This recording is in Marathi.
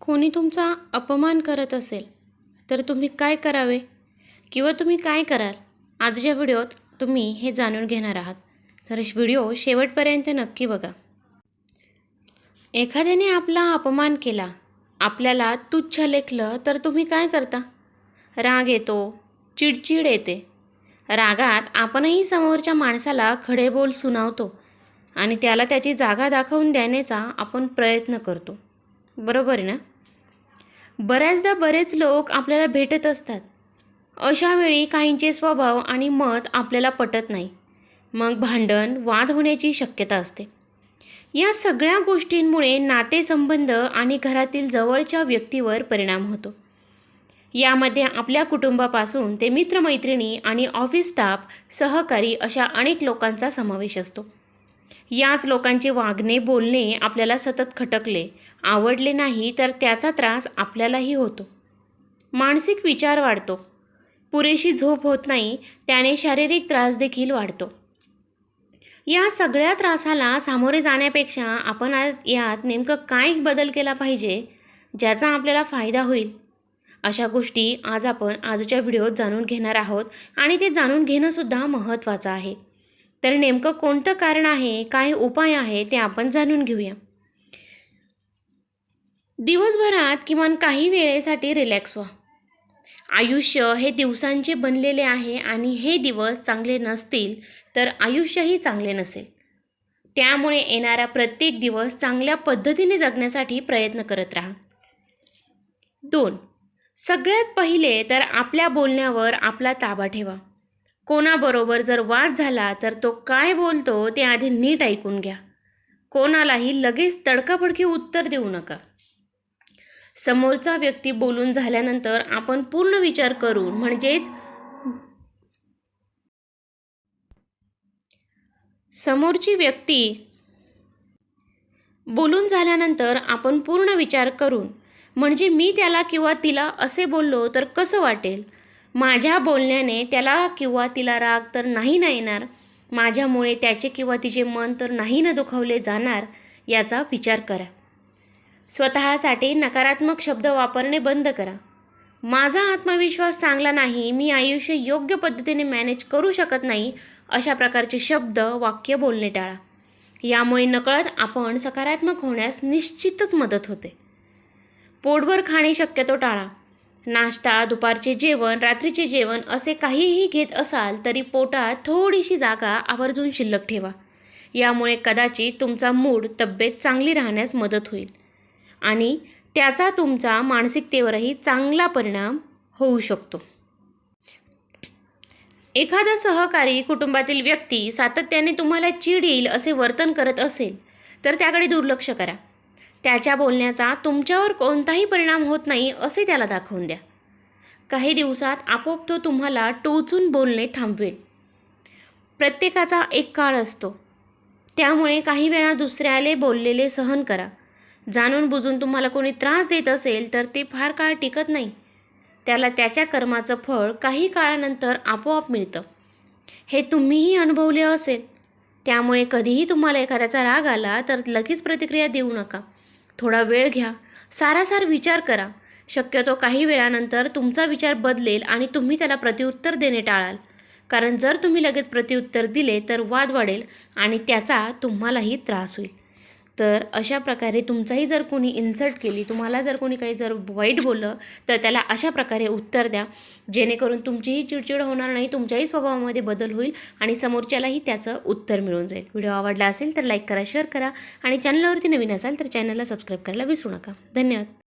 कोणी तुमचा अपमान करत असेल तर तुम्ही काय करावे? किंवा तुम्ही काय कराल? आजच्या व्हिडिओत तुम्ही हे जाणून घेणार आहात. तर व्हिडिओ शेवटपर्यंत नक्की बघा. एखाद्याने आपला अपमान केला आपल्याला तुच्छ लेखलं तर तुम्ही काय करता? राग येतो चिडचिड येते. रागात आपणही समोरच्या माणसाला खडे बोल सुनावतो आणि त्याला त्याची जागा दाखवून देण्याचा आपण प्रयत्न करतो. बरोबर आहे ना? बऱ्याचदा बरेच लोक आपल्याला भेटत असतात. अशावेळी काहींचे स्वभाव आणि मत आपल्याला पटत नाही. मग भांडण वाद होण्याची शक्यता असते. या सगळ्या गोष्टींमुळे नातेसंबंध आणि घरातील जवळच्या व्यक्तीवर परिणाम होतो. यामध्ये आपल्या कुटुंबापासून ते मित्रमैत्रिणी आणि ऑफिस स्टाफ सहकारी अशा अनेक लोकांचा समावेश असतो. याच लोकांचे वागणे बोलणे आपल्याला सतत खटकले. आवडले नाही तर त्याचा त्रास आपल्यालाही होतो. मानसिक विचार वाढतो. पुरेशी झोप होत नाही त्याने शारीरिक त्रास देखील वाढतो. या सगळ्या त्रासाला सामोरे जाण्यापेक्षा आपण यात नेमकं काय बदल केला पाहिजे ज्याचा आपल्याला फायदा होईल? अशा गोष्टी आज आपण आजच्या व्हिडिओत जाणून घेणार आहोत आणि ते जाणून घेणंसुद्धा महत्त्वाचं आहे. तर नेमकं कोणतं कारण आहे काय उपाय आहे ते आपण जाणून घेऊया. दिवसभरात किमान काही वेळेसाठी रिलॅक्स व्हा. आयुष्य हे दिवसांचे बनलेले आहे आणि हे दिवस चांगले नसतील तर आयुष्यही चांगले नसेल. त्यामुळे येणारा प्रत्येक दिवस चांगल्या पद्धतीने जगण्यासाठी प्रयत्न करत राहा. दोन सगळ्यात पहिले तर आपल्या बोलण्यावर आपला ताबा ठेवा. कोणाबरोबर जर वाद झाला तर तो काय बोलतो ते आधी नीट ऐकून घ्या. कोणालाही लगेच तडकाफडकी उत्तर देऊ नका. समोरचा व्यक्ती बोलून झाल्यानंतर आपण पूर्ण विचार करू म्हणजेच समोरची व्यक्ती बोलून झाल्यानंतर आपण पूर्ण विचार करून म्हणजे मी त्याला किंवा तिला असे बोललो तर कसं वाटेल? माझ्या बोलण्याने त्याला किंवा तिला राग तर नाही ना येणार. माझ्यामुळे त्याचे किंवा तिचे मन तर नाही ना दुखावले जाणार याचा विचार करा. स्वतःसाठी नकारात्मक शब्द वापरणे बंद करा. माझा आत्मविश्वास चांगला नाही मी आयुष्य योग्य पद्धतीने मॅनेज करू शकत नाही अशा प्रकारचे शब्द वाक्य बोलणे टाळा. यामुळे नकळत आपण सकारात्मक होण्यास निश्चितच मदत होते. पोटभर खाणे शक्यतो टाळा. नाश्ता दुपारचे जेवण रात्रीचे जेवण असे काहीही घेत असाल तरी पोटात थोडीशी जागा आवर्जून शिल्लक ठेवा. यामुळे कदाचित तुमचा मूड तब्येत चांगली राहण्यास मदत होईल आणि त्याचा तुमचा मानसिकतेवरही चांगला परिणाम होऊ शकतो. एखादा सहकारी कुटुंबातील व्यक्ती सातत्याने तुम्हाला चीड येईल असे वर्तन करत असेल तर त्याकडे दुर्लक्ष करा. त्याच्या बोलण्याचा तुमच्यावर कोणताही परिणाम होत नाही असे त्याला दाखवून द्या. काही दिवसात आपोआप तो तुम्हाला टोचून बोलणे थांबवेल. प्रत्येकाचा एक काळ असतो. त्यामुळे काही वेळा दुसऱ्याले बोललेले सहन करा. जाणून बुजून तुम्हाला कोणी त्रास देत असेल तर ते फार काळ टिकत नाही. त्याला त्याच्या कर्माचं फळ काही काळानंतर आपोआप मिळतं. हे तुम्हीही अनुभवले असेल. त्यामुळे कधीही तुम्हाला एखाद्याचा राग आला तर लगेच प्रतिक्रिया देऊ नका. थोडा वेळ घ्या. सारासार विचार करा. शक्यतो काही वेळानंतर तुमचा विचार बदलेल आणि तुम्ही त्याला प्रत्युत्तर देणे टाळाल. कारण जर तुम्ही लगेच प्रत्युत्तर दिले तर वाद वाढेल आणि त्याचा तुम्हालाही त्रास होईल. तर अशा प्रकारे तुमचाही जर कोणी इन्सल्ट केली तुम्हाला जर कोणी काही जर वाईट बोललं तर त्याला अशा प्रकारे उत्तर द्या. जेणेकरून तुमचीही चिडचिड होणार नाही तुमच्याही स्वभावामध्ये बदल होईल आणि समोरच्यालाही त्याचं उत्तर मिळून जाईल. व्हिडिओ आवडला असेल तर लाईक करा शेअर करा आणि चॅनलवरती नवीन असाल तर चॅनलला सबस्क्राईब करायला विसरू नका. धन्यवाद.